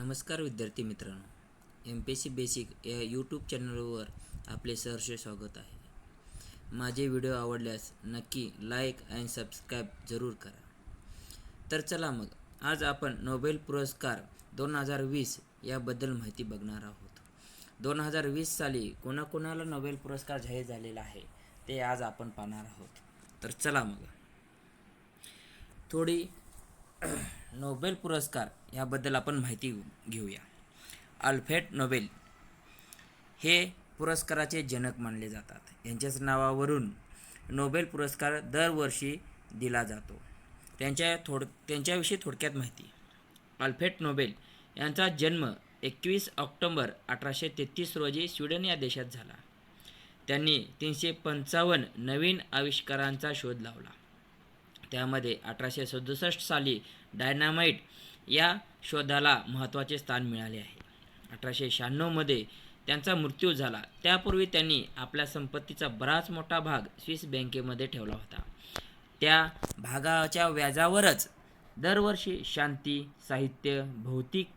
नमस्कार विद्यार्थी मित्रांनो. एम पी सी बेसिक या यूट्यूब चॅनलवर आपले सहर्ष स्वागत आहे. माझे व्हिडिओ आवडल्यास नक्की लाईक अँड सबस्क्राईब जरूर करा. तर चला मग आज आपण नोबेल पुरस्कार दोन हजार वीस याबद्दल माहिती बघणार आहोत. दोन हजार वीस साली कोणाकोणाला नोबेल पुरस्कार जाहीर झालेला आहे ते आज आपण पाहणार आहोत. तर चला मग. थोडी नोबेल पुरस्कार याबद्दल आपण माहिती घेऊया. अल्फ्रेड नोबेल हे पुरस्काराचे जनक मानले जातात. यांच्याच नावावरून नोबेल पुरस्कार दरवर्षी दिला जातो. त्यांच्या थोड त्यांच्याविषयी थोडक्यात माहिती. अल्फ्रेड नोबेल यांचा जन्म एकवीस ऑक्टोबर अठराशे तेहतीस रोजी स्वीडन या देशात झाला. त्यांनी तीनशे पंचावन्न नवीन आविष्कारांचा शोध लावला. त्यामध्ये अठराशे सदुसष्ट साली डायनामाइट या शोधाला महत्त्वाचे स्थान मिळाले आहे. अठराशे शहाण्णवमध्ये त्यांचा मृत्यू झाला. त्यापूर्वी त्यांनी आपल्या संपत्तीचा बराच मोठा भाग स्विस बँकेमध्ये ठेवला होता. त्या भागाच्या व्याजावरच दरवर्षी शांती साहित्य भौतिक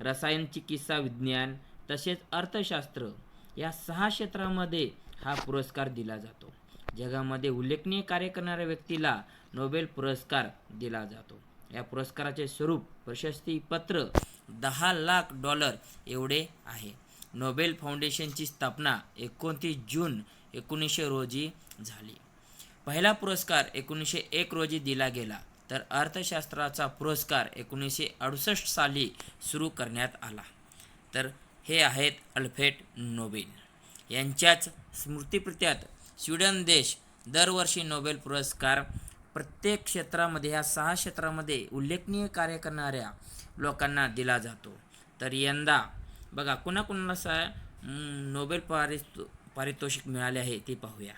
रसायन चिकित्सा विज्ञान तसेच अर्थशास्त्र या सहा क्षेत्रामध्ये हा पुरस्कार दिला जातो. जगामध्ये उल्लेखनीय कार्य करणाऱ्या व्यक्तीला नोबेल पुरस्कार दिला जातो. या पुरस्काराचे स्वरूप प्रशस्तीपत्र दहा लाख डॉलर एवढे आहे. नोबेल फाउंडेशनची स्थापना एकोणतीस जून एकोणीसशे रोजी झाली. पहिला पुरस्कार एकोणीसशे एक रोजी दिला गेला तर अर्थशास्त्राचा पुरस्कार एकोणीसशे अडुसष्ट साली सुरू करण्यात आला. तर हे आहेत अल्फ्रेड नोबेल. यांच्याच स्मृतिप्रित्यात स्वीडन देश दरवर्षी नोबेल पुरस्कार प्रत्येक क्षेत्रामध्ये ह्या सहा क्षेत्रामध्ये उल्लेखनीय कार्य करणाऱ्या लोकांना दिला जातो. तर यंदा बघा कुणाकुणाला सा नोबेल पारितो पारितोषिक मिळाले आहे ते पाहूया.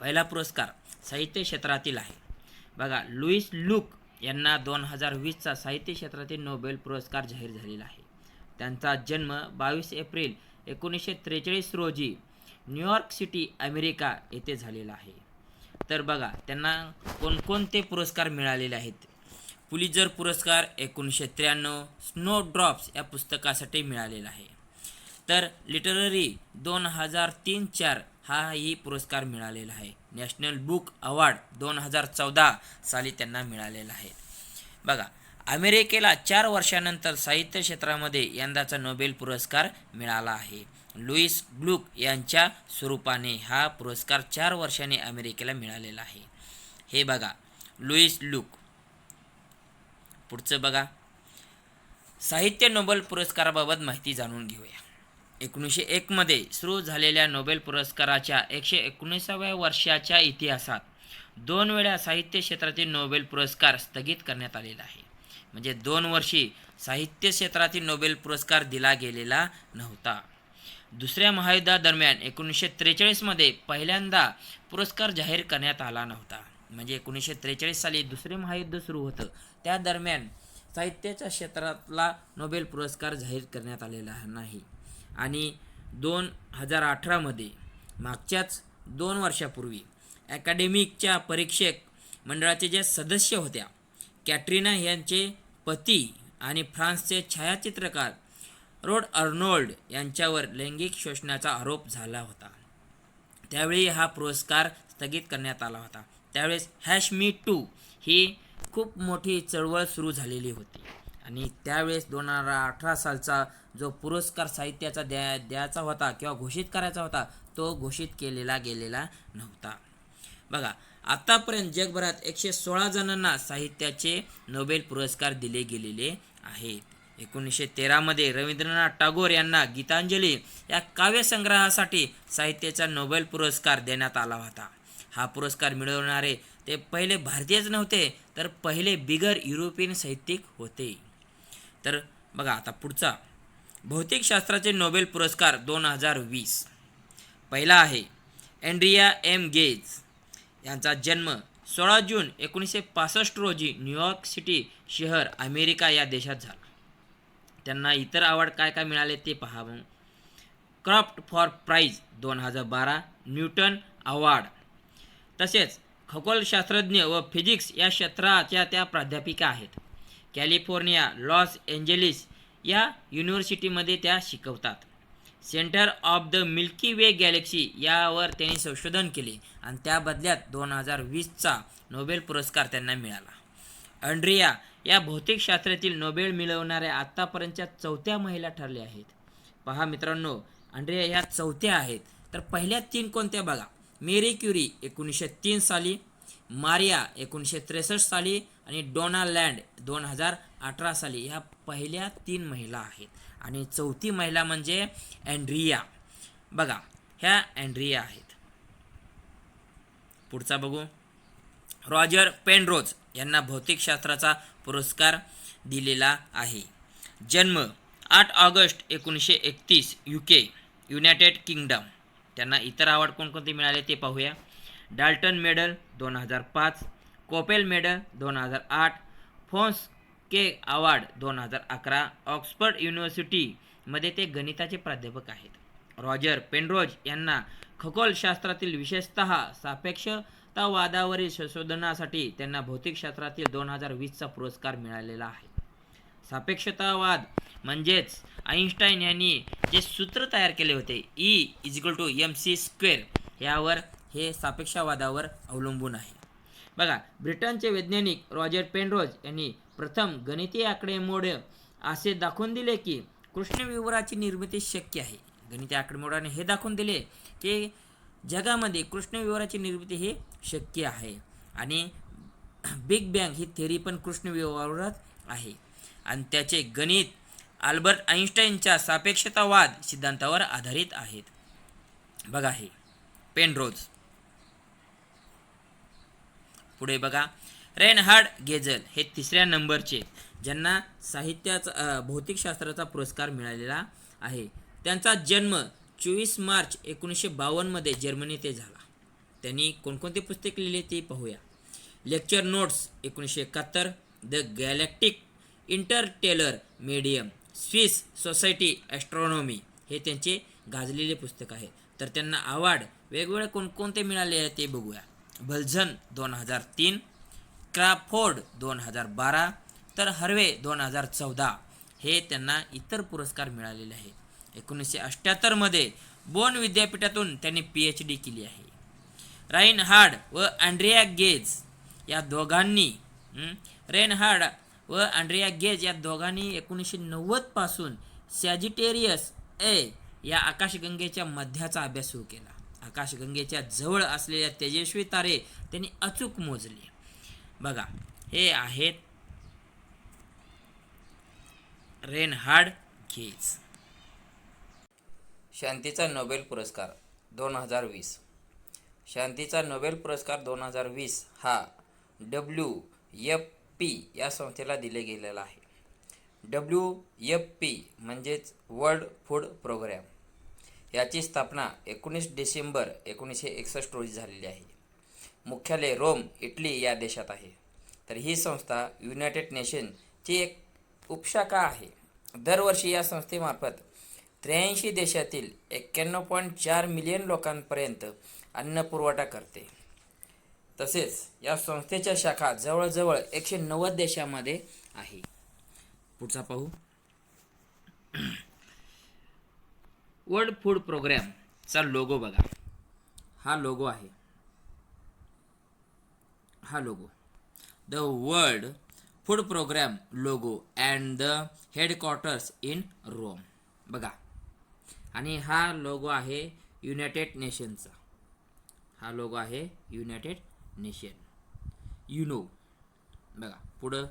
पहिला पुरस्कार साहित्य क्षेत्रातील आहे. बघा लुईस लुक यांना दोन हजार वीसचा साहित्य क्षेत्रातील नोबेल पुरस्कार जाहीर झालेला आहे. त्यांचा जन्म बावीस एप्रिल एकोणीसशे त्रेचाळीस रोजी न्यूयॉर्क सिटी अमेरिका येथे झालेला आहे. तर बघा त्यांना कोणकोणते पुरस्कार मिळालेले आहेत? पुलिजर पुरस्कार एकोणीसशे त्र्याण्णव स्नो ड्रॉप्स या पुस्तकासाठी मिळालेला आहे. तर लिटररी दोन हजार तीन चार हाही पुरस्कार मिळालेला आहे. नॅशनल बुक अवॉर्ड दोन हजार चौदा साली त्यांना मिळालेला आहे. बघा अमेरिकेला चार वर्षानंतर साहित्य क्षेत्रामध्ये यंदाचा नोबेल पुरस्कार मिळाला आहे. लुईस ग्लुक यांच्या स्वरूपाने हा पुरस्कार चार वर्षाने अमेरिकेला मिळालेला आहे. हे बघा लुईस लुक पुढचं बघा. साहित्य नोबेल पुरस्काराबाबत माहिती जाणून घेऊया. एकोणीसशे एकमध्ये सुरू झालेल्या नोबेल पुरस्काराच्या एकशे एकोणीसाव्या वर्षाच्या इतिहासात दोन वेळा साहित्य क्षेत्रातील नोबेल पुरस्कार स्थगित करण्यात आलेला आहे. म्हणजे दोन वर्षी साहित्य क्षेत्रातील नोबेल पुरस्कार दिला गेलेला नव्हता. दुसऱ्या महायुद्धादरम्यान एकोणीसशे त्रेचाळीसमध्ये पहिल्यांदा पुरस्कार जाहीर करण्यात आला नव्हता. म्हणजे एकोणीसशे त्रेचाळीस साली दुसरे महायुद्ध सुरू होतं. त्या दरम्यान साहित्याच्या क्षेत्रातला नोबेल पुरस्कार जाहीर करण्यात आलेला नाही. आणि दोन हजार अठरामध्ये मागच्याच दोन वर्षापूर्वी ॲकॅडेमिकच्या परीक्षक मंडळाचे जे सदस्य होत्या कॅटरीना यांचे पती आणि फ्रान्सचे छायाचित्रकार रोड अर्नोल्ड यांच्यावर लैंगिक शोषणाचा आरोप झाला होता. त्यावेळी हा पुरस्कार स्थगित करण्यात आला होता. त्यावेळेस हॅश मी टू ही खूप मोठी चळवळ सुरू झालेली होती आणि त्यावेळेस दोन हजार अठरा सालचा जो पुरस्कार साहित्याचा द्या द्यायचा होता किंवा घोषित करायचा होता तो घोषित केलेला गेलेला नव्हता. बघा आतापर्यंत जगभरात एकशे सोळा जणांना साहित्याचे नोबेल पुरस्कार दिले गेलेले आहेत. एकोणीसशे तेरामध्ये रवींद्रनाथ टागोर यांना गीतांजली या काव्यसंग्रहासाठी साहित्याचा नोबेल पुरस्कार देण्यात आला होता. हा पुरस्कार मिळवणारे ते पहिले भारतीयच नव्हते तर पहिले बिगर युरोपियन साहित्यिक होते. तर बघा आता पुढचा. भौतिकशास्त्राचे नोबेल पुरस्कार दोन हजार वीस. पहिला आहे एंड्रिया एम गेज. यांचा जन्म सोळा जून एकोणीसशे पासष्ट रोजी न्यूयॉर्क सिटी शहर अमेरिका या देशात झाला. त्यांना इतर आवड काय काय मिळाले ते पहा मग क्राफ्ट फॉर प्राईज दोन हजार बारा न्यूटन अवॉर्ड. तसेच खगोलशास्त्रज्ञ व फिजिक्स या क्षेत्राच्या त्या प्राध्यापिका आहेत. कॅलिफोर्निया लॉस एंजेलिस या युनिव्हर्सिटीमध्ये त्या शिकवतात. Centre of the Milky Way galaxy यावर त्यांनी संशोधन केले आणि त्या बदल्यात दोन हजार वीसचा नोबेल पुरस्कार त्यांना मिळाला. अंड्रिया या भौतिकशास्त्रातील नोबेल मिळवणाऱ्या आत्तापर्यंतच्या चौथ्या महिला ठरल्या आहेत. पहा मित्रांनो अंड्रिया ह्या चौथ्या आहेत. तर पहिल्या तीन कोणत्या बघा. मेरी क्युरी एकोणीसशे तीन साली मारिया एकोणीसशे त्रेसष्ट साली आणि डोना लँड दोन हजार अठरा साली. ह्या पहिल्या तीन महिला आहेत. आणि चौथी महिला म्हणजे अँड्रिया. बघा ह्या अँड्रिया आहेत. पुढचा बघू. रॉजर पेनरोज यांना भौतिकशास्त्राचा पुरस्कार दिलेला आहे. जन्म आठ ऑगस्ट एकोणीसशे एकतीस यू के युनायटेड किंगडम त्यांना इतर अवॉर्ड कोणकोणते मिळाले ते पाहूया. डाल्टन मेडल दोन हजार पाच कोपेल मेडल दोन हजार आठ फोन्स के अवॉर्ड दोन हजार अकरा ऑक्सफर्ड युनिव्हर्सिटीमध्ये ते गणिताचे प्राध्यापक आहेत. रॉजर पेनरोज यांना खगोलशास्त्रातील विशेषत सापेक्षतावादावरील संशोधनासाठी त्यांना भौतिकशास्त्रातील दोन हजार वीसचा पुरस्कार मिळालेला आहे. सापेक्षतावाद म्हणजेच आईन्स्टाईन यांनी जे सूत्र तयार केले होते E is equal to M C square यावर हे सापेक्षवादावर अवलंबून आहे. बघा ब्रिटनचे वैज्ञानिक रॉजर पेनरोज यांनी प्रथम गणितीय आकडेमोड असे दाखवून दिले की कृष्णविवराची निर्मिती शक्य आहे. गणितीय आकडेमोडाने हे दाखवून दिले की जगामध्ये कृष्णविवराची निर्मिती हे शक्य आहे आणि बिग बँग ही थेरी पण कृष्णविवरात आहे. आणि त्याचे गणित आल्बर्ट आईन्स्टाईनच्या सापेक्षतावाद सिद्धांतावर आधारित आहेत. बघा हे. पेनरोज. पुढे बघा. रेनहार्ड गेझल हे तिसऱ्या नंबरचे ज्यांना साहित्याचा भौतिकशास्त्राचा पुरस्कार मिळालेला आहे. त्यांचा जन्म चोवीस मार्च एकोणीसशे बावन्नमध्ये जर्मनी ते झाला. त्यांनी कोणकोणते पुस्तक लिहिले ते पाहूया. लेक्चर नोट्स एकोणीसशे एकाहत्तर. The galactic interstellar medium Swiss society astronomy हे त्यांचे गाजलेले पुस्तक आहे. तर त्यांना अवॉर्ड वेगवेगळे कोणकोणते मिळाले आहे ते बघूया. बल्झन दोन हजार तीन क्रॅफोर्ड दोन हजार बारा तर हर्वे दोन हजार चौदा हे त्यांना इतर पुरस्कार मिळालेले आहेत. एकोणीसशे अठ्ठ्याहत्तरमध्ये बोन विद्यापीठातून त्यांनी पी एच डी केली आहे. राईन हार्ड व अँड्रिया गेज या दोघांनी रेन हार्ड व अँड्रिया गेज या दोघांनी एकोणीसशे नव्वदपासून सॅजिटेरियस ए या आकाशगंगेच्या मध्याचा अभ्यास सुरू केला. आकाशगंगेच्या जवळ असलेल्या तेजस्वी तारे त्यांनी अचूक मोजले. बघा हे आहेत रेनहार्ड गेज. शांतीचा नोबेल पुरस्कार दोन हजार वीस. शांतीचा नोबेल पुरस्कार दोन हजार वीस हा डब्ल्यू एफ पी या संस्थेला दिले गेलेला आहे. डब्ल्यू एफ पी म्हणजेच वर्ल्ड फूड प्रोग्रॅम. याची स्थापना एकोणीस डिसेंबर एकोणीसशे एकसष्ट रोजी झालेली आहे. मुख्यालय रोम इटली या देशात आहे. तर ही संस्था युनायटेड नेशनची एक उपशाखा आहे. दरवर्षी या संस्थेमार्फत त्र्याऐंशी देशातील एक्क्याण्णव पॉईंट चार मिलियन लोकांपर्यंत अन्न पुरवठा करते. तसेच या संस्थेच्या शाखा जवळजवळ एकशे नव्वद देशामध्ये आहे. पुढचा पाहू. वर्ल्ड फूड प्रोग्रॅमचा लोगो बघा. हा लोगो आहे. हा logo the world food programme logo and the headquarters in Rome बघा. आणि हा लोगो आहे युनायटेड नेशनचा हा लोगो आहे युनायटेड नेशन युनो बघा. पुढं.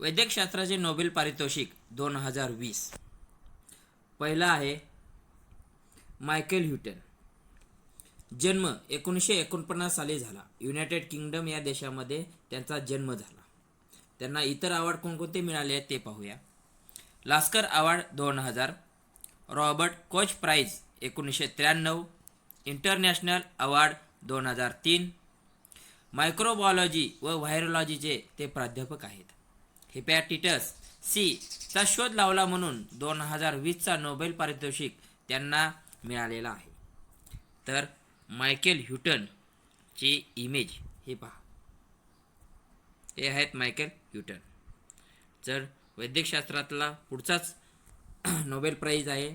वैद्यकशास्त्राचे नोबेल पारितोषिक दोन हजार वीस. पहिला आहे मायकेल ह्युटन. जन्म एकोणीसशे एकोणपन्नास साली झाला. युनायटेड किंगडम या देशामध्ये त्यांचा जन्म झाला. त्यांना इतर अवॉर्ड कोणकोणते मिळाले आहेत ते पाहूया. लास्कर अवॉर्ड दोन हजार रॉबर्ट कोच प्राईज एकोणीसशे त्र्याण्णव इंटरनॅशनल अवॉर्ड दोन हजार तीन मायक्रोबायोलॉजी व व्हायरोलॉजीचे ते प्राध्यापक आहेत. हिपॅटिटस सी चा शोध लावला म्हणून दोन हजार वीसचा नोबेल पारितोषिक त्यांना मिळालेला आहे. तर मायकेल ह्युटन ची इमेज हे पहा. हे आहेत मायकेल ह्युटन. तर वैद्यकशास्त्रातला पुढचाच नोबेल प्राईज आहे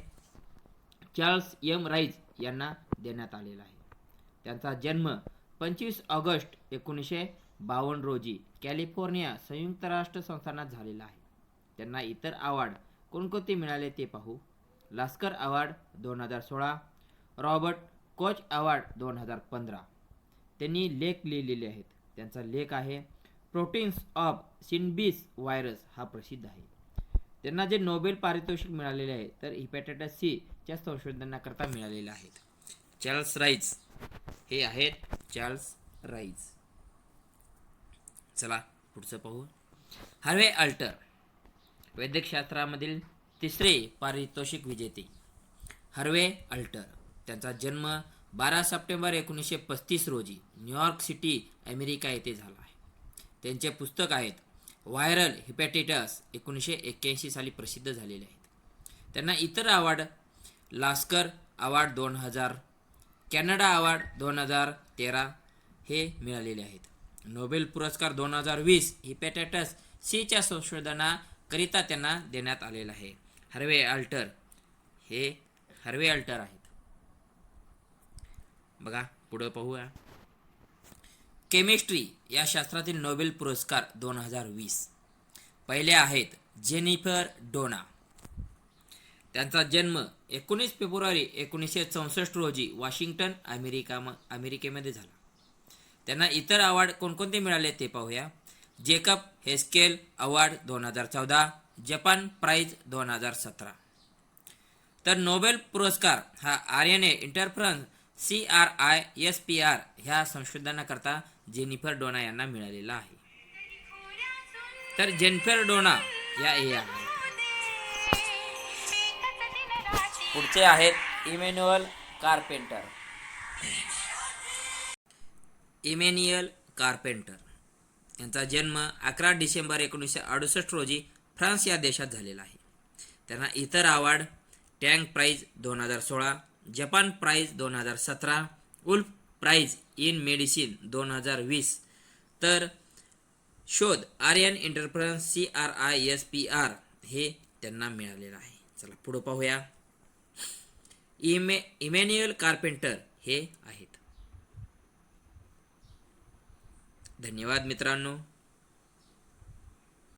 चार्ल्स एम राईज यांना देण्यात आलेला आहे. त्यांचा जन्म पंचवीस ऑगस्ट एकोणीसशे बावन्न रोजी कॅलिफोर्निया संयुक्त राष्ट्र संस्थानात झालेला आहे. त्यांना इतर अवॉर्ड कोणकोणते मिळाले ते पाहू. लास्कर अवॉर्ड दोन हजार सोळा रॉबर्ट कोच अवॉर्ड दोन हजार पंधरा. त्यांनी लेख लिहिलेले आहेत. त्यांचा लेख आहे प्रोटीन्स ऑफ सिनबीस व्हायरस हा प्रसिद्ध आहे. त्यांना जे नोबेल पारितोषिक मिळालेले आहे तर हिपॅटायटिस सीच्या संशोधनाकरता मिळालेले आहेत. चार्ल्स राईज हे आहेत चार्ल्स राईज चला पुढचं पाहू. Harvey alter. वैद्यकशास्त्रामधील तिसरे पारितोषिक विजेते. Harvey Alter. त्यांचा जन्म बारा सप्टेंबर एकोणीसशे पस्तीस रोजी न्यूयॉर्क सिटी अमेरिका येथे झाला आहे. त्यांचे पुस्तक आहेत व्हायरल हिपॅटिटस एकोणीसशे एक्क्याऐंशी साली प्रसिद्ध झालेले आहेत. त्यांना इतर अवॉर्ड लास्कर अवॉर्ड दोन हजार कॅनडा अवॉर्ड दोन हजार तेरा हे मिळालेले आहेत. नोबेल पुरस्कार दोन हजार वीस हिपॅटायटस सीच्या संशोधनाकरिता त्यांना देण्यात आलेला आहे. हर्वे अल्टर हे हर्वे अल्टर आहेत. बघा पुढं पाहूया. केमिस्ट्री या शास्त्रातील नोबेल पुरस्कार दोन हजार वीस. पहिले आहेत जेनिफर डोना. त्यांचा जन्म एकोणीस फेब्रुवारी एकोणीसशे चौसष्ट रोजी वॉशिंग्टन अमेरिका अमेरिकेमध्ये झाला. त्यांना इतर अवॉर्ड कोणकोणते मिळाले ते पाहूया. जेकब हेस्केल अवॉर्ड दोन हजार चौदा जपान प्राईज दोन हजार सतरा. तर नोबेल पुरस्कार हा RNA interference C R I S P R ह्या संशोधनाकरता जेनिफर डोना यांना मिळालेला आहे. तर जेनिफर डोना या ए आहेत. पुढचे आहेत इमॅन्युअल कार्पेंटर. Emmanuel carpenter. यांचा जन्म अकरा डिसेंबर एकोणीसशे अडुसष्ट रोजी फ्रान्स या देशात झालेला आहे. त्यांना इतर अवॉर्ड टँक प्राईज दोन हजार सोळा जपान प्राईज दोन हजार सतरा उल्फ प्राईज इन मेडिसिन दोन हजार वीस. तर शोध RNA interference C R I S P R हे त्यांना मिळालेलं आहे. चला पुढं पाहूया. इमे इमॅन्युअल कार्पेंटर हे आहेत. धन्यवाद मित्रांनो.